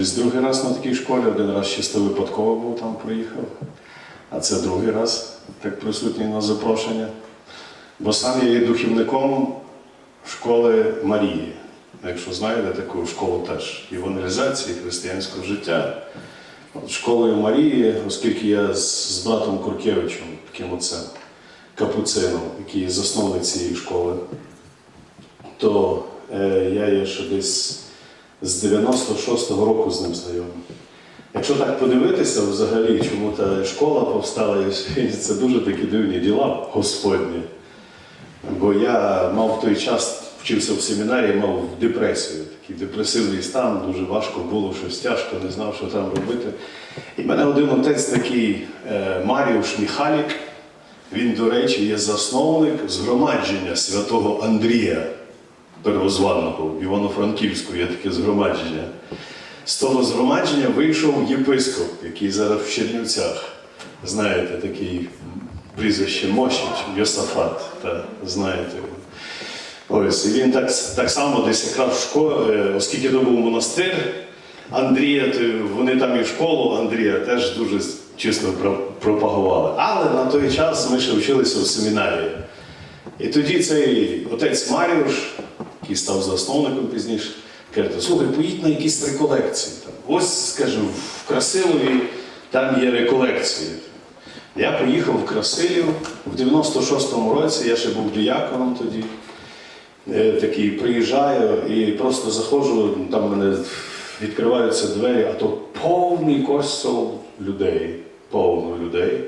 З другий раз на такій школі, один раз чисто випадково був там проїхав, а це другий раз так присутній на запрошення. Бо сам я є духівником школи Марії. Якщо знаєте таку школу теж євангелізації християнського життя. От школою Марії, оскільки я з братом Куркевичем, таким оцем капуцином, який є засновник цієї школи, то е, я є ще десь з 96-го року з ним знайомий. Якщо так подивитися взагалі, чому та школа повстала, і це дуже такі дивні діла Господні. Бо я мав в той час, вчився в семінарії, мав депресію, такий депресивний стан, дуже важко було, щось тяжко, не знав, що там робити. І в мене один отець такий е, Маріуш Міхалік, він, до речі, є засновник згромадження святого Андрія Первозваного в Івано-Франківську, є таке згромадження. З того згромадження вийшов єпископ, який зараз в Чернівцях. Знаєте, такий прізвище Мощич, Йосафат, та, знаєте. Ось, і він так, так само десь якраз в школі, оскільки то був монастир Андрія, то вони там і школу Андрія теж дуже чесно пропагували. Але на той час ми ще вчилися в семінарії. І тоді цей отець Маріуш, який став засновником пізніше, каже, слухай, поїдь на якісь реколекції. Ось, скажу, в Красилові там є реколекції. Я поїхав в Красилів в 96-му році, я ще був діяконом тоді. Е, Такий приїжджаю і просто заходжу, там мене відкриваються двері, а то повний костел людей, повно людей.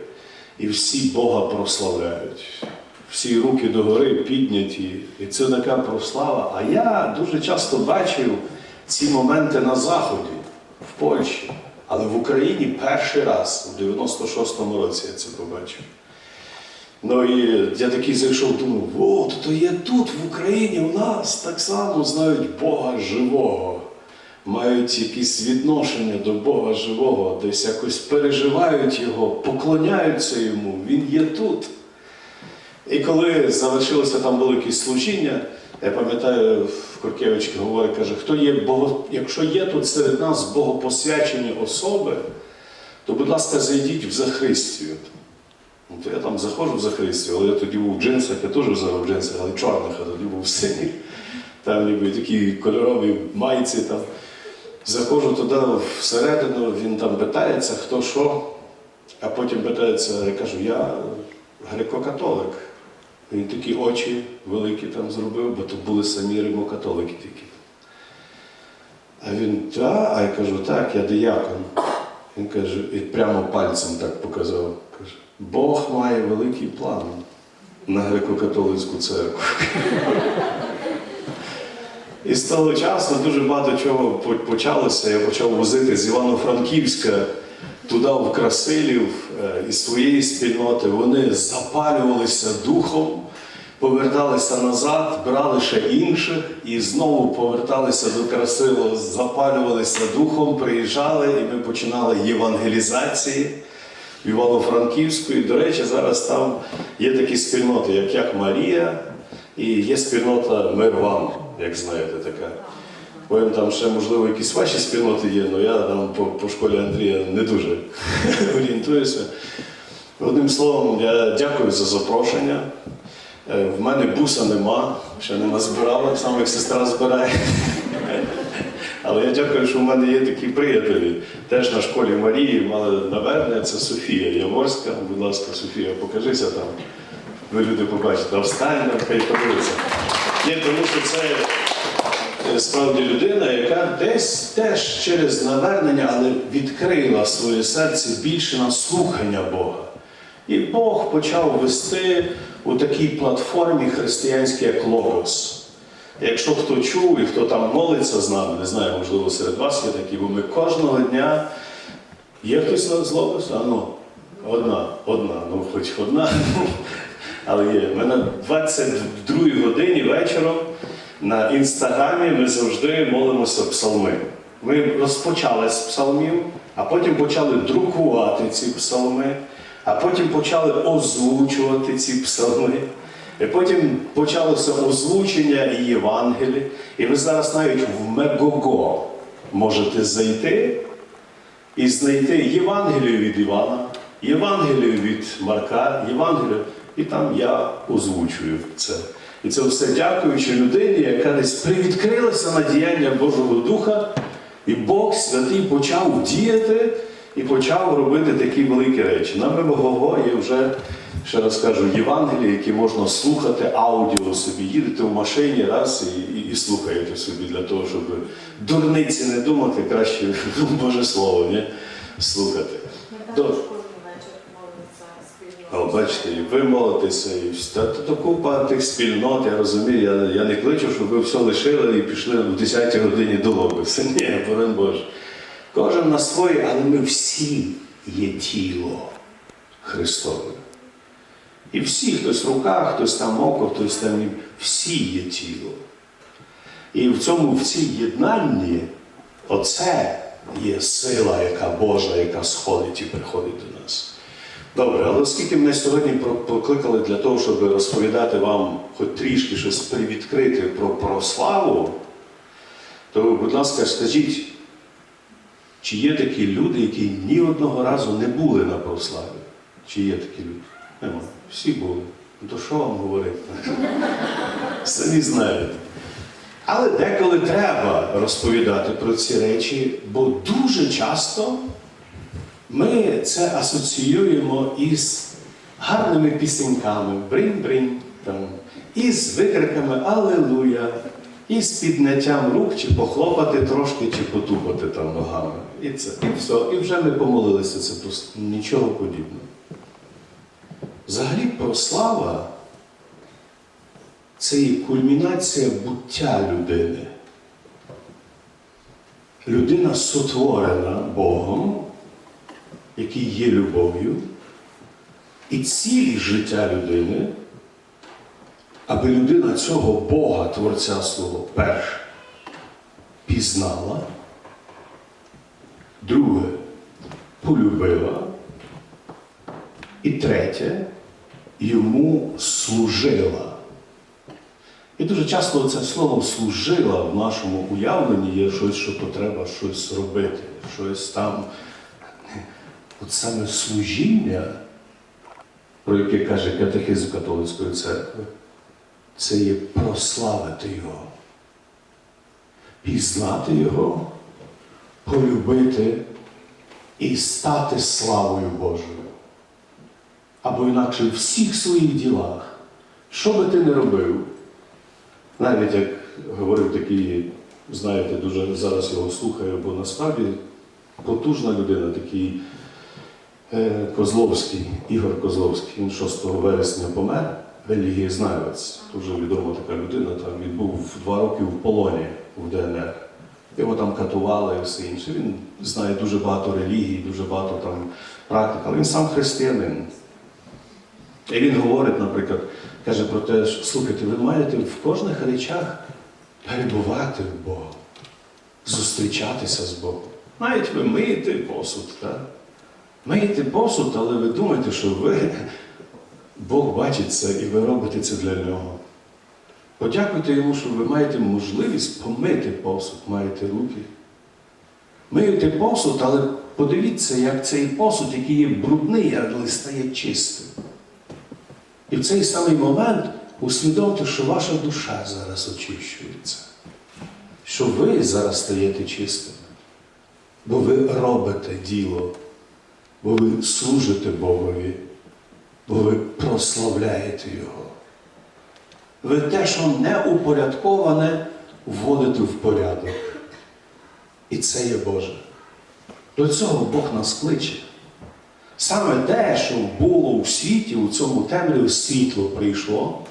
І всі Бога прославляють. Всі руки догори підняті. І це така прослава. А я дуже часто бачив ці моменти на Заході, в Польщі. Але в Україні перший раз, у 96-му році я це побачив. Ну і я такий зайшов, думав, от, то є тут, в Україні, у нас так само знають Бога живого, мають якісь відношення до Бога живого, десь якось переживають Його, поклоняються йому, Він є тут. І коли завершилося там велике служіння, я пам'ятаю, Куркевич говорить, каже, хто є Бого, якщо є тут серед нас богопосвячені особи, то, будь ласка, зайдіть в Захристію. Ну, то я там заходжу в Захристію, але я тоді був в джинсах, я теж взяв в джинсах, але чорних, а тоді був в синіх. Там ніби такі кольорові майці. Там. Заходжу туди всередину, він там питається, хто що, а потім питається, я кажу, я греко-католик. Він такі очі великі там зробив, бо то були самі римокатолики тільки. А він, та, а я кажу, так, я диякон. Він каже, і прямо пальцем так показав. Каже, Бог має великий план на греко-католицьку церкву. І з того часу дуже багато чого почалося. Я почав возити з Івано-Франківська туди, в Красилів, е, із своєї спільноти. Вони запалювалися духом, поверталися назад, брали ще інших і знову поверталися до Красилова, запалювалися духом, приїжджали, і ми починали євангелізації в Івано-Франківську. І, до речі, зараз там є такі спільноти, як, як Марія, і є спільнота Мир вам, як знаєте, така. Потім там ще, можливо, якісь ваші спільноти є, але я там по, по школі Андрія не дуже орієнтуюся. Одним словом, я дякую за запрошення. Е, В мене буса нема, ще не назбирала, само як сестра збирає. Але я дякую, що в мене є такі приятелі. Теж на школі Марії мали навернення, це Софія Яворська. Будь ласка, Софія, покажися там. Ви люди побачите, а встань, хай подивиться. Ні, тому що це справді людина, яка десь теж через навернення, але відкрила своє серце більше на слухання Бога. І Бог почав вести у такій платформі християнській, як Логос. Якщо хто чув і хто там молиться з нами, не знаю, можливо, серед вас є такі, бо ми кожного дня є хтось з Логос? А ну, одна, одна, ну хоч одна. Але є. Ми на 22 годині вечором на інстаграмі ми завжди молимося псалми. Ми розпочали з псалмів, а потім почали друкувати ці псалми, а потім почали озвучувати ці псалми. І потім почалося озвучення і Євангелії. І ви зараз навіть в Мегого можете зайти і знайти Євангелію від Івана, Євангелію від Марка, Євангелію, і там я озвучую це. І це все дякуючи людині, яка десь привідкрилася на діяння Божого Духа, і Бог святий почав діяти і почав робити такі великі речі. На ММГО є вже, ще раз кажу, Євангелії, які можна слухати аудіо собі. Їдете в машині раз і, і, і слухаєте собі для того, щоб дурниці не думати, краще Боже Слово ні? слухати. Добре. також кожен вечір молимося спільно. Бачите, і вимолитися, і вс- та, купа тих спільнот, я розумію, я, я не кличу, щоб ви все лишили і пішли в 10 годині до лоби. Все ні, борон Боже. Кожен на своє, але ми всі є тіло Христове. І всі, хтось рука, хтось там око, хтось там, всі є тіло. І в цьому, в цій єднанні, оце є сила, яка Божа, яка сходить і приходить до нас. Добре, але оскільки мене сьогодні покликали для того, щоб розповідати вам хоч трішки щось привідкрити про православу, то, будь ласка, скажіть, чи є такі люди, які ні одного разу не були на православі? Чи є такі люди? Нема. Всі були. Ну то що вам говорити? Самі знаєте. Але деколи треба розповідати про ці речі, бо дуже часто ми це асоціюємо із гарними пісеньками, бринь-бринь, із викриками Алелуя, із підняттям рук, чи похлопати трошки, чи потупати там ногами. І це, і все. І вже ми помолилися, це просто нічого подібного. Взагалі, прослава це є кульмінація буття людини. Людина сотворена Богом, який є любов'ю, і цілі життя людини, аби людина цього Бога, Творця свого, перше, пізнала, друге, полюбила, і третє, йому служила. І дуже часто це слово служила в нашому уявленні є щось, що то треба щось робити, щось там. От саме служіння, про яке каже катехизм католицької церкви, це є прославити Його, пізнати Його, полюбити і стати славою Божою. Або інакше в всіх своїх ділах, що би ти не робив, навіть як говорив такий, знаєте, дуже зараз його слухаю, бо насправді потужна людина, такий Козловський, Ігор Козловський, він 6 вересня помер, релігієзнавець, дуже відома така людина, там він був два роки в полоні в ДНР. Його там катували і все інше. Він знає дуже багато релігій, дуже багато там практик, але він сам християнин. І він говорить, наприклад, каже про те, що слухайте, ви маєте в кожних речах перебувати в Бога, зустрічатися з Богом. Навіть ви миєте посуд, так? Миєте посуд, але ви думаєте, що ви, Бог бачить це і ви робите це для нього. Подякуйте йому, що ви маєте можливість помити посуд, маєте руки. Миєте посуд, але подивіться, як цей посуд, який є брудний, але стає чистим. І в цей самий момент усвідомте, що ваша душа зараз очищується, що ви зараз стаєте чистими, бо ви робите діло, бо ви служите Богові, бо ви прославляєте Його. Ви те, що не упорядковане, вводите в порядок. І це є Боже. До цього Бог нас кличе. Саме те, що було у світі, у цьому темряві світло прийшло,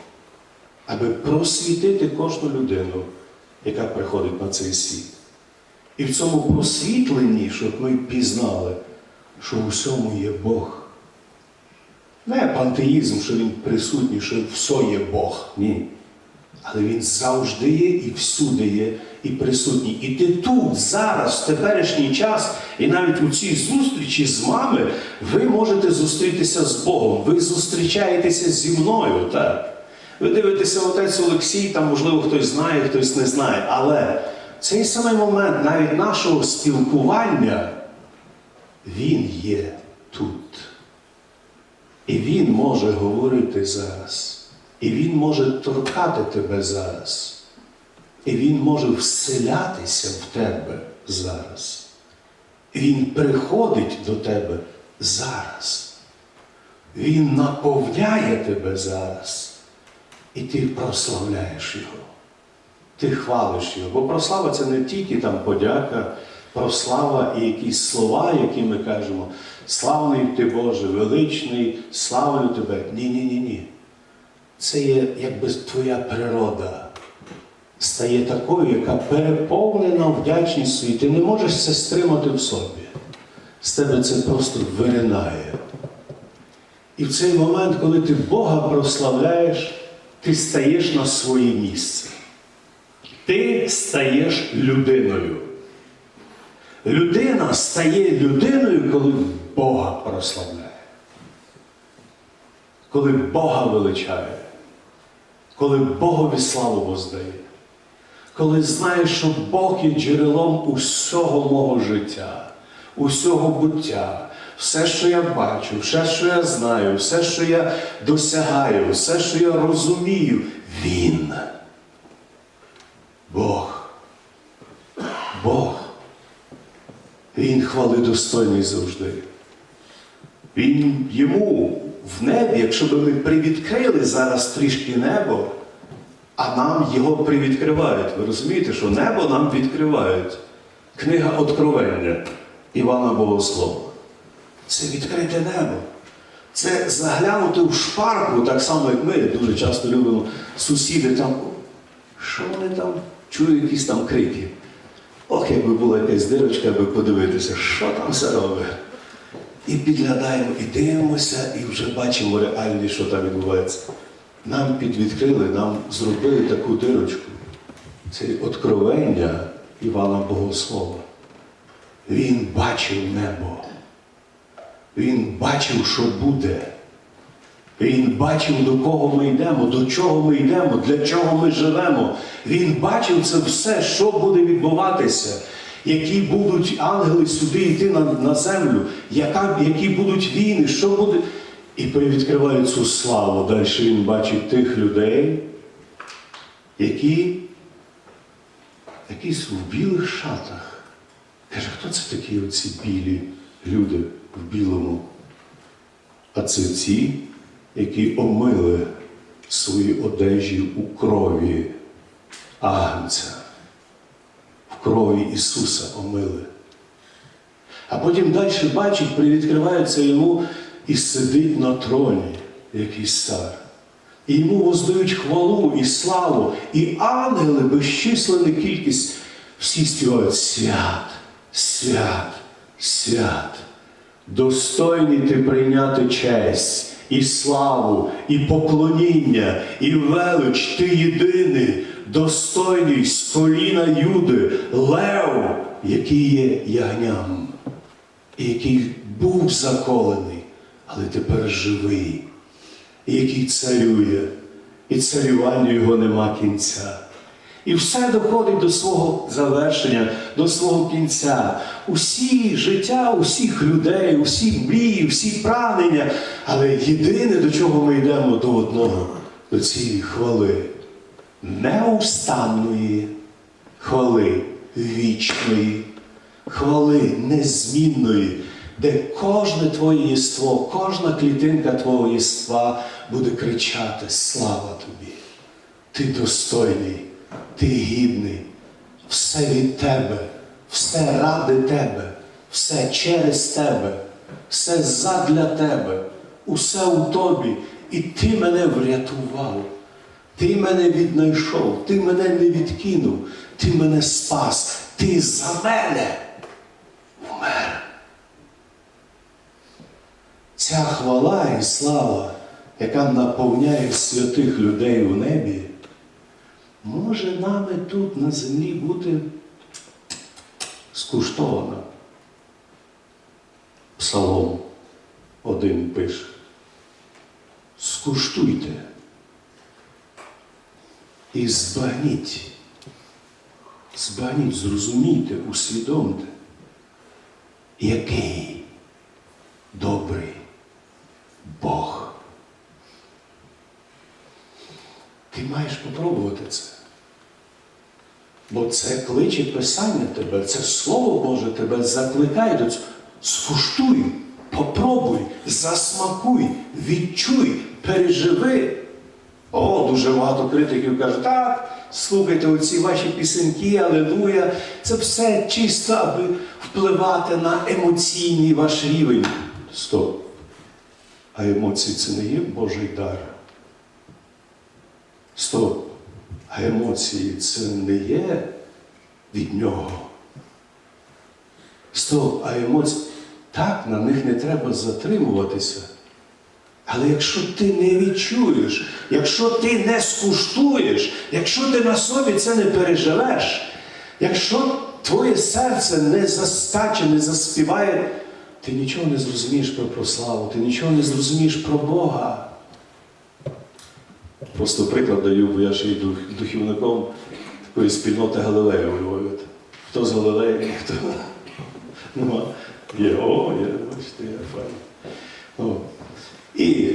аби просвітити кожну людину, яка приходить на цей світ. І в цьому просвітленні, щоб ми пізнали, що у всьому є Бог. Не пантеїзм, що він присутній, що все є Бог. Ні. Але він завжди є і всюди є, і присутній. І ти тут, зараз, в теперішній час, і навіть у цій зустрічі з вами, ви можете зустрітися з Богом. Ви зустрічаєтеся зі мною, так? Ви дивитеся отець Олексій, там, можливо, хтось знає, хтось не знає. Але цей самий момент навіть нашого спілкування, він є тут. І Він може говорити зараз. І Він може торкати тебе зараз. І Він може вселятися в тебе зараз. І Він приходить до тебе зараз. Він наповняє тебе зараз. І ти прославляєш Його. Ти хвалиш його. Бо прослава це не тільки там подяка, прослава і якісь слова, які ми кажемо. Славний ти Боже, величний, славлю тебе. Ні, ні, ні, ні. Це є якби твоя природа. Стає такою, яка переповнена вдячністю, і ти не можеш це стримати в собі. З тебе це просто виринає. І в цей момент, коли ти Бога прославляєш, ти стаєш на своє місце. Ти стаєш людиною. Людина стає людиною, коли Бога прославляє. Коли Бога величає, коли Богові славу воздає, коли знаєш, що Бог є джерелом усього мого життя, усього буття, все, що я бачу, все, що я знаю, все, що я досягаю, все, що я розумію, Він. Бог. Бог. Він хвалидостойний завжди. Він йому в небі, якщо б ми привідкрили зараз трішки небо, а нам його привідкривають. Ви розумієте, що небо нам відкривають. Книга Откровення Івана Богослова. Це відкрите небо. Це заглянути в шпарку, так само, як ми дуже часто любимо сусіди там. Що вони там? Чую якісь там крики. Ох, якби була якась дирочка, аби подивитися, що там все робить. І підглядаємо, і дивимося, і вже бачимо реальні, що там відбувається. Нам підвідкрили, нам зробили таку дирочку. Це откровення Івана Богослова. Він бачив небо. Він бачив, що буде. Він бачив, до кого ми йдемо, до чого ми йдемо, для чого ми живемо. Він бачив це все, що буде відбуватися, які будуть ангели сюди йти на, на землю, яка, які будуть війни, що буде. І привідкриває цю славу. Далі він бачить тих людей, які якісь в білих шатах. Каже, хто це такі оці білі люди в білому? А це ті, які омили свої одежі у крові Агнця, в крові Ісуса омили. А потім далі бачить, привідкривається йому і сидить на троні якийсь цар. І йому воздають хвалу і славу, і ангели, безчисленна кількість, всі співають свят, свят, свят. Достойний ти прийняти честь і славу, і поклоніння, і велич ти єдиний, достойний з коліна Юди, Лев, який є ягням, і який був заколений, але тепер живий, і який царює, і царювання його нема кінця. І все доходить до свого завершення, до свого кінця. Усі життя, усіх людей, усі мрії, всі прагнення. Але єдине, до чого ми йдемо до одного, до цієї хвали, неустанної хвали вічної, хвали незмінної, де кожне твоє єство, кожна клітинка твого єства буде кричати: Слава тобі! Ти достойний, ти гідний, все від тебе, все ради тебе, все через тебе, все задля тебе, усе у тобі, і ти мене врятував. Ти мене віднайшов, ти мене не відкинув, ти мене спас, ти за мене умер. Ця хвала і слава, яка наповняє святих людей у небі, може нами тут на землі бути скуштована. Псалом один пише. Скуштуйте і збагніть, збагніть, зрозумійте, усвідомте, який добрий Бог. Ти маєш попробувати це. Бо це кличе Писання тебе, це Слово Боже тебе закликає до цього. Скуштуй, попробуй, засмакуй, відчуй, переживи. О, дуже багато критиків кажуть, так, слухайте оці ваші пісеньки, алелуя, це все чисто, аби впливати на емоційний ваш рівень. Стоп. А емоції це не є Божий дар. Стоп. А емоції це не є від нього. Стоп, а емоції. Так, на них не треба затримуватися. Але якщо ти не відчуєш, якщо ти не скуштуєш, якщо ти на собі це не переживеш, якщо твоє серце не застаче, не заспіває, ти нічого не зрозумієш про прославу, ти нічого не зрозумієш про Бога. Просто приклад даю, бо я є дух, духівником такої спільноти Галилея у Львові. Хто з Галилеї, хто нема. Є, о, є, бачите, є файно. І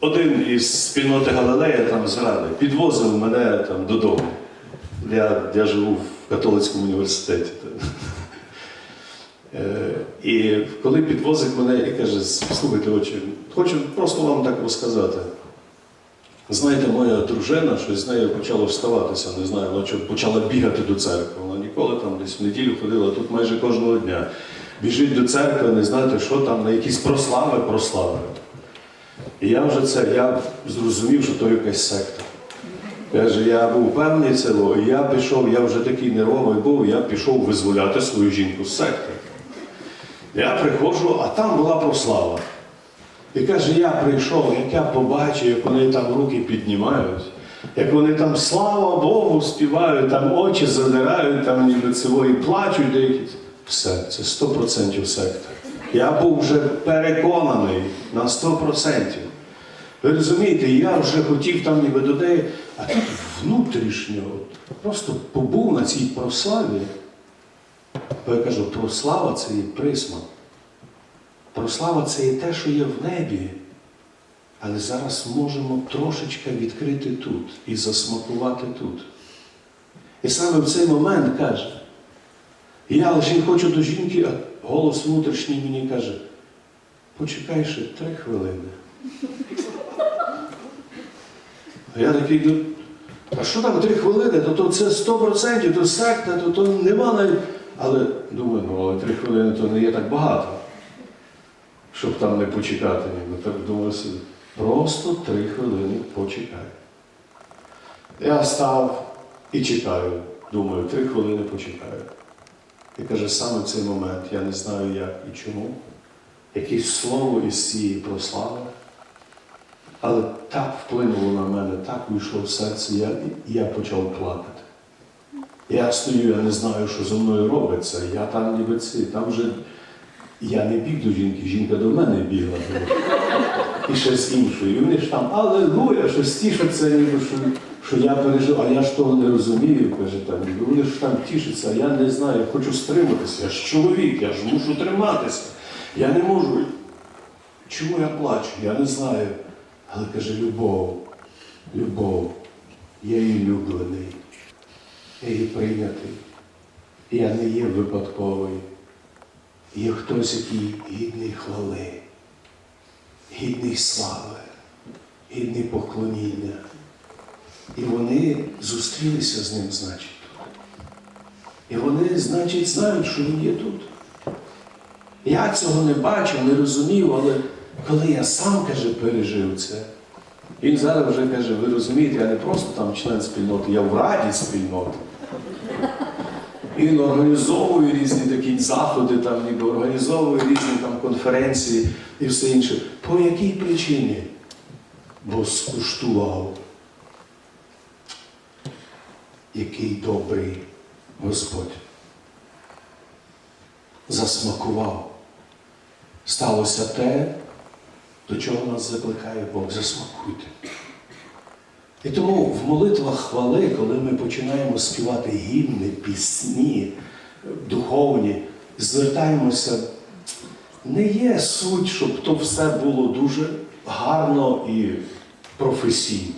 один із спільноти Галилея там з Ради підвозив мене там додому. Я, я живу в католицькому університеті. Е, І коли підвозить мене і каже, слухайте, очі, хочу просто вам так розказати. Знаєте, моя дружина, щось з нею почало вставатися, не знаю, вона почала бігати до церкви. Вона ніколи там десь в неділю ходила, тут майже кожного дня. Біжить до церкви, не знаєте, що там, на якісь прослави, прослави. І я вже це, я зрозумів, що то якась секта. Каже, я був певний село, і я пішов, я вже такий нервовий був, я пішов визволяти свою жінку з секти. Я приходжу, а там була прослава. І каже, я прийшов, як я побачив, як вони там руки піднімають, як вони там, слава Богу, співають, там очі задирають, там ніби цього і плачуть деякі. Все, це 100% секта. Я був вже переконаний на 100%. Ви розумієте, я вже хотів там ніби до неї, а тут внутрішньо, просто побув на цій прославі. Бо я кажу, прослава це є присмак. Прослава це є те, що є в небі. Але зараз можемо трошечки відкрити тут і засмакувати тут. І саме в цей момент каже, я лише хочу до жінки, а голос внутрішній мені каже, почекай ще три хвилини. А я такий, ну, а що там три хвилини? То, то це 100%, то секта, то, то нема навіть. Але думаю, ну але три хвилини то не є так багато, щоб там не почекати. ніби. Так думаю собі, просто три хвилини почекай. Я став і чекаю. Думаю, три хвилини почекаю. І каже, саме цей момент я не знаю як і чому, якесь слово із цієї прослави. Але так вплинуло на мене, так увійшло в серце, я, я почав плакати. Я стою, я не знаю, що зі мною робиться. Я там ніби ці, там вже я не біг до жінки, жінка до мене бігла. І з іншою. І вони ж там, алелуя, щось тішаться, що, що я пережив, а я ж того не розумію, каже там. Вони ж там тішаться, а я не знаю, я хочу стриматися. Я ж чоловік, я ж мушу триматися. Я не можу. Чому я плачу? Я не знаю. Але каже, любов, любов, я її люблений, я її прийнятий. Я не є випадковий. Є хтось, який гідний хвали, гідний слави, гідний поклоніння. І вони зустрілися з ним, значить, тут. І вони, значить, знають, що він є тут. Я цього не бачив, не розумів, але коли я сам, каже, пережив це, він зараз вже каже, ви розумієте, я не просто там член спільноти, я в раді спільноти. І Він організовує різні такі заходи, там, ніби організовує різні там, конференції і все інше. По якій причині? Бо скуштував, який добрий Господь. Засмакував. Сталося те, до чого нас закликає Бог. Засмакуйте. І тому в молитвах хвали, коли ми починаємо співати гімни, пісні духовні, звертаємося, не є суть, щоб то все було дуже гарно і професійно.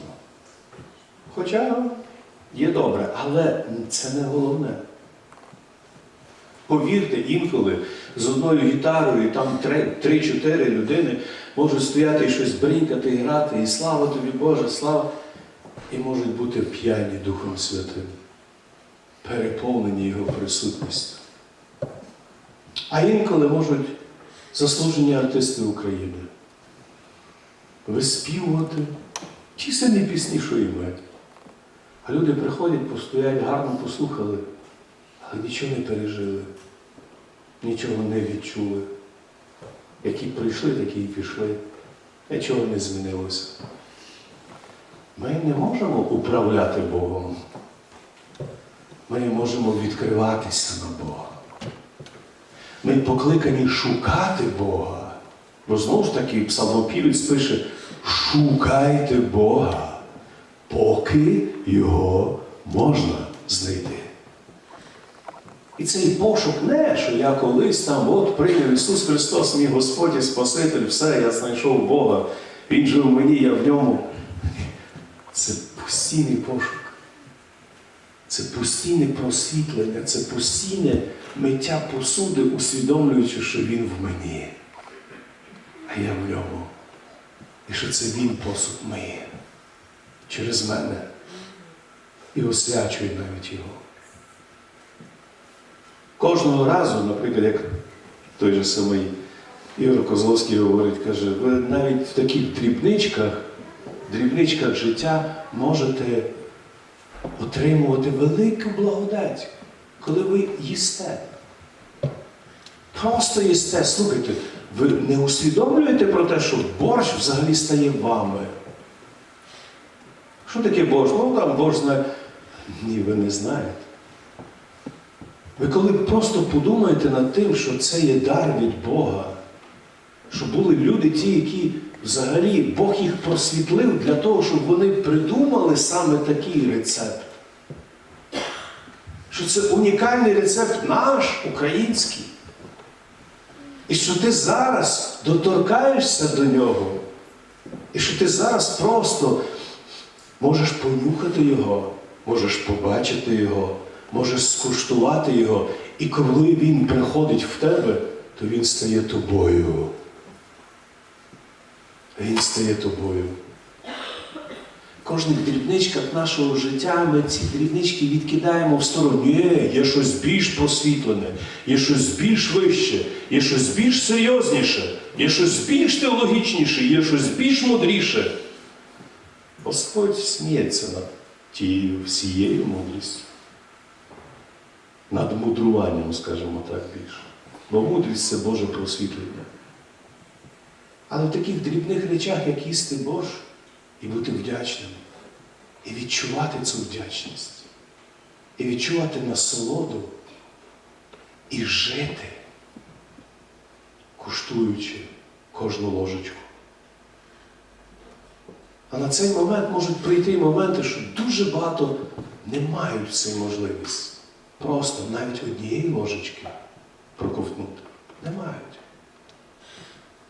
Хоча є добре, але це не головне. Повірте, інколи з одною гітарою, там три- три-чотири людини можуть стояти і щось бринкати, грати, і слава тобі, Боже, слава. І можуть бути п'яні Духом Святим, переповнені Його присутністю. А інколи можуть заслужені артисти України виспівувати ті самі пісні, що і ми. А люди приходять, постоять, гарно послухали, але нічого не пережили, нічого не відчули. Які прийшли, такі і пішли. Нічого не змінилося. Ми не можемо управляти Богом. Ми можемо відкриватися на Бога. Ми покликані шукати Бога. Бо знову ж таки псалмопівець пише: шукайте Бога, поки його можна знайти. І цей пошук не, що я колись там от прийняв Ісус Христос, мій Господь і Спаситель, все, я знайшов Бога, Він жив мені, я в ньому. Це постійний пошук. Це постійне просвітлення, це постійне миття посуди, усвідомлюючи, що Він в мені, а я в ньому. І що це Він посуд миє через мене і освячує навіть його. Кожного разу, наприклад, як той же самий Ігор Козловський говорить, каже, ви навіть в таких дрібничках, дрібничках життя можете отримувати велику благодать, коли ви їсте. Просто їсте, слухайте, ви не усвідомлюєте про те, що борщ взагалі стає вами. Що таке борщ? Ну там борщ знає. Ні, ви не знаєте. Ви коли просто подумаєте над тим, що це є дар від Бога, що були люди ті, які взагалі Бог їх просвітлив для того, щоб вони придумали саме такий рецепт. Що це унікальний рецепт наш, український. І що ти зараз доторкаєшся до нього, і що ти зараз просто можеш понюхати його, можеш побачити його, можеш скуштувати його. І коли він приходить в тебе, то він стає тобою. Він стає тобою. Кожних дрібничках нашого життя ми ці дрібнички відкидаємо в сторону. Ні, є щось більш просвітлене, є щось більш вище, є щось більш серйозніше, є щось більш теологічніше, є щось більш мудріше. Господь сміється над тією всією мудрістю. Над мудруванням, скажімо так, більше. Бо мудрість це Боже просвітлення. Але в таких дрібних речах, як їсти Бож, і бути вдячним, і відчувати цю вдячність, і відчувати насолоду, і жити, куштуючи кожну ложечку. А на цей момент можуть прийти моменти, що дуже багато не мають цієї можливості. Просто навіть однієї ложечки проковтнути. Не мають.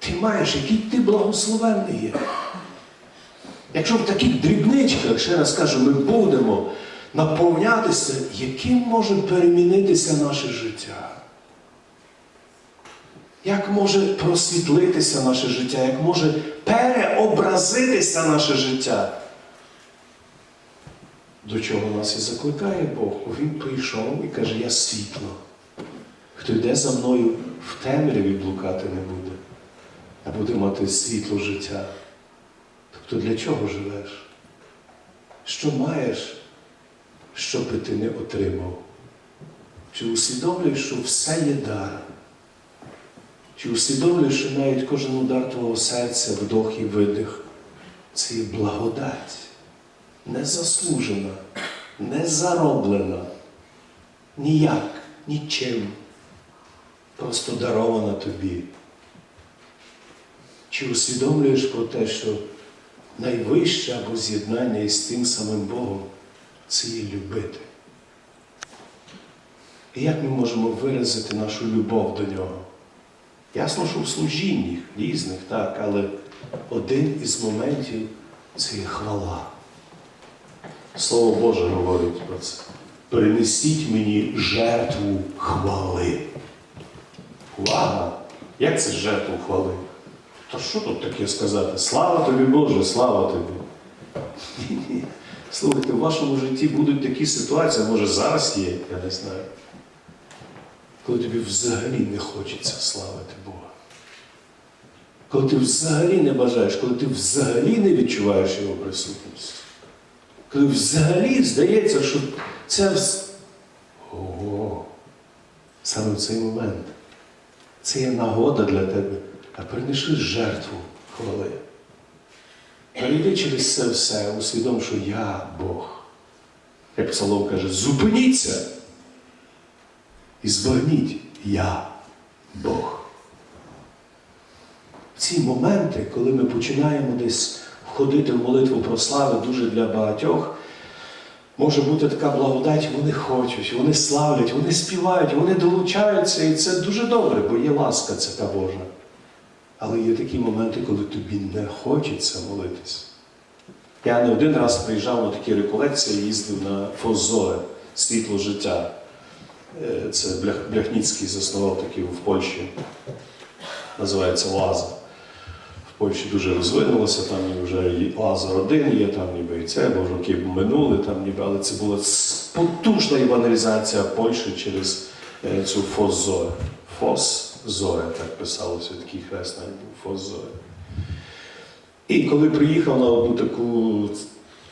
Ти маєш, який ти благословенний є. Якщо в таких дрібничках, ще раз кажу, ми будемо наповнятися, яким може перемінитися наше життя? Як може просвітлитися наше життя, як може переобразитися наше життя? До чого нас і закликає Бог? Він прийшов і каже, я світло. Хто йде за мною в темряві блукати не буде, а буде мати світло життя. Тобто для чого живеш? Що маєш, що би ти не отримав? Чи усвідомлюєш, що все є дар? Чи усвідомлюєш, що навіть кожен удар твого серця, вдох і видих це є благодать, не заслужена, не зароблена, ніяк, нічим, просто дарована тобі. Чи усвідомлюєш про те, що найвище або з'єднання із тим самим Богом це є любити. І як ми можемо виразити нашу любов до нього? Ясно, що в служіннях різних, так, але один із моментів це є хвала. Слово Боже говорить про це. Принесіть мені жертву хвали. Увага! Як це жертву хвали? Та що тут таке сказати? Слава тобі, Боже, слава тобі. Ні-ні. Слухайте, в вашому житті будуть такі ситуації, може зараз є, я не знаю. Коли тобі взагалі не хочеться славити Бога. Коли ти взагалі не бажаєш, коли ти взагалі не відчуваєш Його присутність. Коли взагалі здається, що це Ого! Саме в цей момент. Це є нагода для тебе, а принеси жертву хвали. Перейди через це все, усвідом, що я Бог. Як Псалом каже, зупиніться і збагніть, я Бог. В ці моменти, коли ми починаємо десь входити в молитву про слави, дуже для багатьох, може бути така благодать, вони хочуть, вони славлять, вони співають, вони долучаються, і це дуже добре, бо є ласка це та Божа. Але є такі моменти, коли тобі не хочеться молитись. Я не один раз приїжджав на такі реколекції, їздив на Фозоре, світло життя. Е, Це Бляхніцький заснував такий в Польщі. Називається Лаза. В Польщі дуже розвинулося, там вже і Лазар один є, там ніби і це, бо роки минули, там ніби, але це була потужна евангелізація Польщі через е, цю Фозоре. Фос Зоре, так писалося, такий хрест навіть був Фозоре. І коли приїхав на одну таку,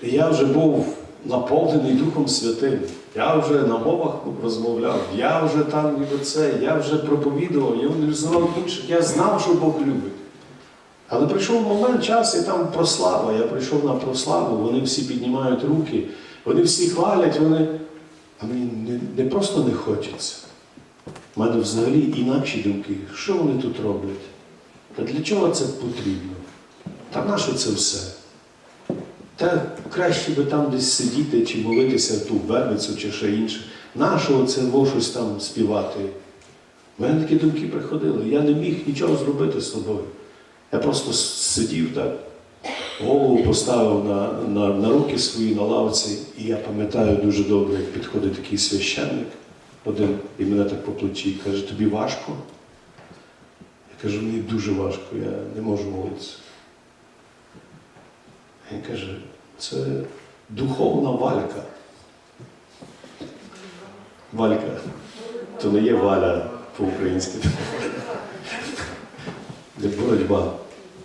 я вже був наповнений Духом Святим. Я вже на мовах розмовляв, я вже там ніби це, я вже проповідував, я організував інших, я знав, що Бог любить. Але прийшов момент, час, і там прослава. Я прийшов на прославу, вони всі піднімають руки, вони всі хвалять, вони. А мені не, не просто не хочеться. У мене взагалі інакші думки. Що вони тут роблять? Та для чого це потрібно? Та нащо це все? Та краще би там десь сидіти чи молитися ту верницю чи ще інше. Нащо це щось там співати? У мене такі думки приходили. Я не міг нічого зробити з собою. Я просто сидів так, голову поставив на, на, на руки свої на лавці, і я пам'ятаю дуже добре, як підходить такий священник один і мене так по плечі каже, тобі важко? Я кажу, мені дуже важко, я не можу молитися. Він каже, це духовна валька. Валька. То не є валя по-українськи. Де боротьба.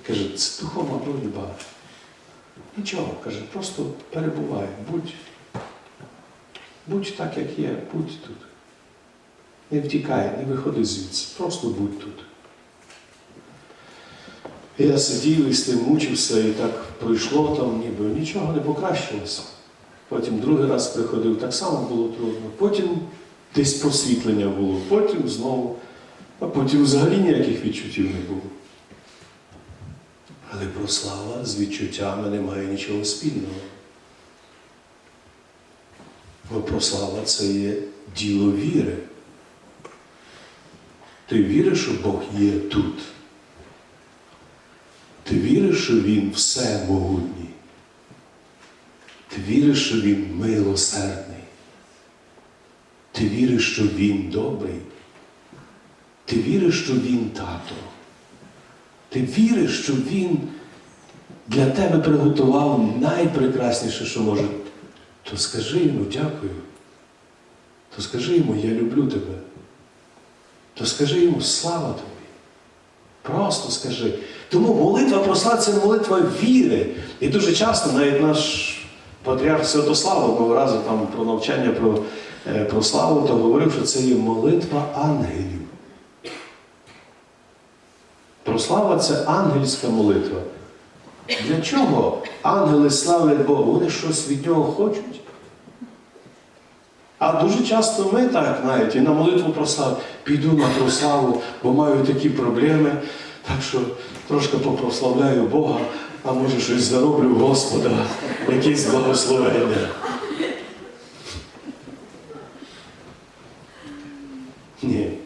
Каже, це духовна боротьба. Нічого, каже, просто перебувай, будь, будь так, як є, будь тут. Не втікай, не виходи звідси, просто будь тут. Я сидів і з тим мучився, і так пройшло там, ніби нічого не покращилося. Потім другий раз приходив, так само було трудно. Потім десь просвітлення було, потім знову, а потім взагалі ніяких відчуттів не було. Але прослава з відчуттями не має нічого спільного. Бо прослава це є діло віри. Ти віриш, що Бог є тут. Ти віриш, що Він всемогутній. Ти віриш, що Він милосердний. Ти віриш, що Він добрий. Ти віриш, що Він тато. Ти віриш, що Він для тебе приготував найпрекрасніше, що може. То скажи йому дякую. То скажи йому, я люблю тебе. То скажи йому слава тобі. Просто скажи. Тому молитва про славу це молитва віри. І дуже часто навіть наш патріарх Святослав одного разу там про навчання про, е, про славу, то говорив, що це є молитва ангелів. Прослава це ангельська молитва. Для чого ангели славлять Бога? Вони щось від нього хочуть. А дуже часто ми так навіть і на молитву просав, піду на прославу, бо маю такі проблеми. Так що трошки попрославляю Бога, а може щось зароблю Господа, якісь благословення. Ні.